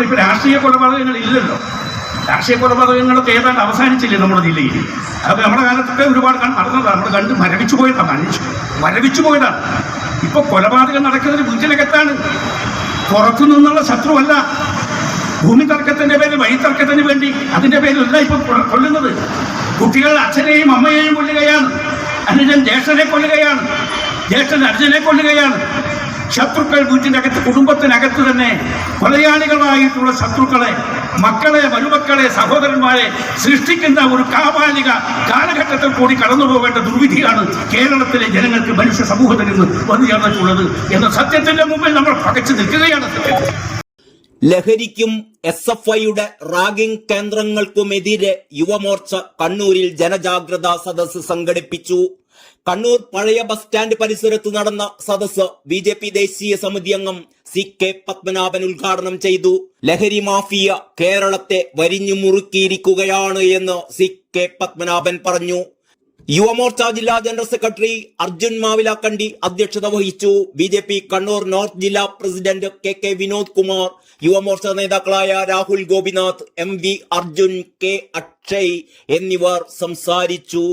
അതുകൊണ്ട് ഇപ്പൊ രാഷ്ട്രീയ കൊലപാതകങ്ങൾ ഇല്ലല്ലോ. രാഷ്ട്രീയ കൊലപാതകങ്ങളൊക്കെ ഏതാണ്ട് അവസാനിച്ചില്ലേ നമ്മുടെ ജില്ലയിൽ? അത് നമ്മുടെ കാലത്തൊക്കെ ഒരുപാട് നടന്നതാണ്. നമ്മൾ കണ്ട് മരവിച്ചു പോയതാണ് മരവിച്ചു പോയതാണ് ഇപ്പൊ കൊലപാതകം നടക്കുന്നത് വീട്ടിലകത്താണ് പുറത്തു നിന്നുള്ള ശത്രുവല്ല. ഭൂമി തർക്കത്തിന്റെ പേരിൽ വഴി തർക്കത്തിന് വേണ്ടി അതിന്റെ പേരിലല്ല ഇപ്പൊ കൊല്ലുന്നത്. കുട്ടികൾ അച്ഛനെയും അമ്മയെയും കൊല്ലുകയാണ്. അനുജൻ ജ്യേഷ്ഠനെ കൊല്ലുകയാണ്. ജ്യേഷ്ഠൻ അർജുനെ കൊല്ലുകയാണ്. ശത്രുക്കൾ വീട്ടിനകത്ത് കുടുംബത്തിനകത്ത് തന്നെ കൊലയാളികളായിട്ടുള്ള ശത്രുക്കളെ മക്കളെ മരുമക്കളെ സഹോദരന്മാരെ സൃഷ്ടിക്കുന്ന ഒരു കാപാലിക കാലഘട്ടത്തിൽ കൂടി കടന്നു പോകേണ്ട ദുർവിധിയാണ് കേരളത്തിലെ ജനങ്ങൾക്ക് മനുഷ്യ സമൂഹത്തിൽ നിന്ന് വന്നു ചേർന്നിട്ടുള്ളത് എന്ന സത്യത്തിന്റെ മുമ്പിൽ നമ്മൾ പകച്ചു നിൽക്കുകയാണ് ലഹരിക്കും എസ് എഫ് ഐയുടെ റാഗിംഗ് കേന്ദ്രങ്ങൾക്കുമെതിരെ യുവമോർച്ച കണ്ണൂരിൽ ജനജാഗ്രതാ സദസ്സ് സംഘടിപ്പിച്ചു. കണ്ണൂർ പഴയ ബസ് സ്റ്റാൻഡ് പരിസരത്ത് നടന്ന സദസ് ബി ജെ പി ദേശീയ സമിതി അംഗം സി കെ പത്മനാഭൻ ഉദ്ഘാടനം ചെയ്തു. ലഹരി മാഫിയ കേരളത്തെ വരിഞ്ഞു മുറുക്കിയിരിക്കുകയാണ് എന്ന് സി കെ പത്മനാഭൻ പറഞ്ഞു. യുവമോർച്ച ജില്ലാ ജനറൽ സെക്രട്ടറി അർജുൻ മാവിലാക്കണ്ടി അധ്യക്ഷത വഹിച്ചു. B J P Kannur north ജില്ലാ president K K Vinod Kumar Yuvamorcha നേതാക്കളായ Rahul Gopinath M V Arjun K Akshay എന്നിവർ സംസാരിച്ചു.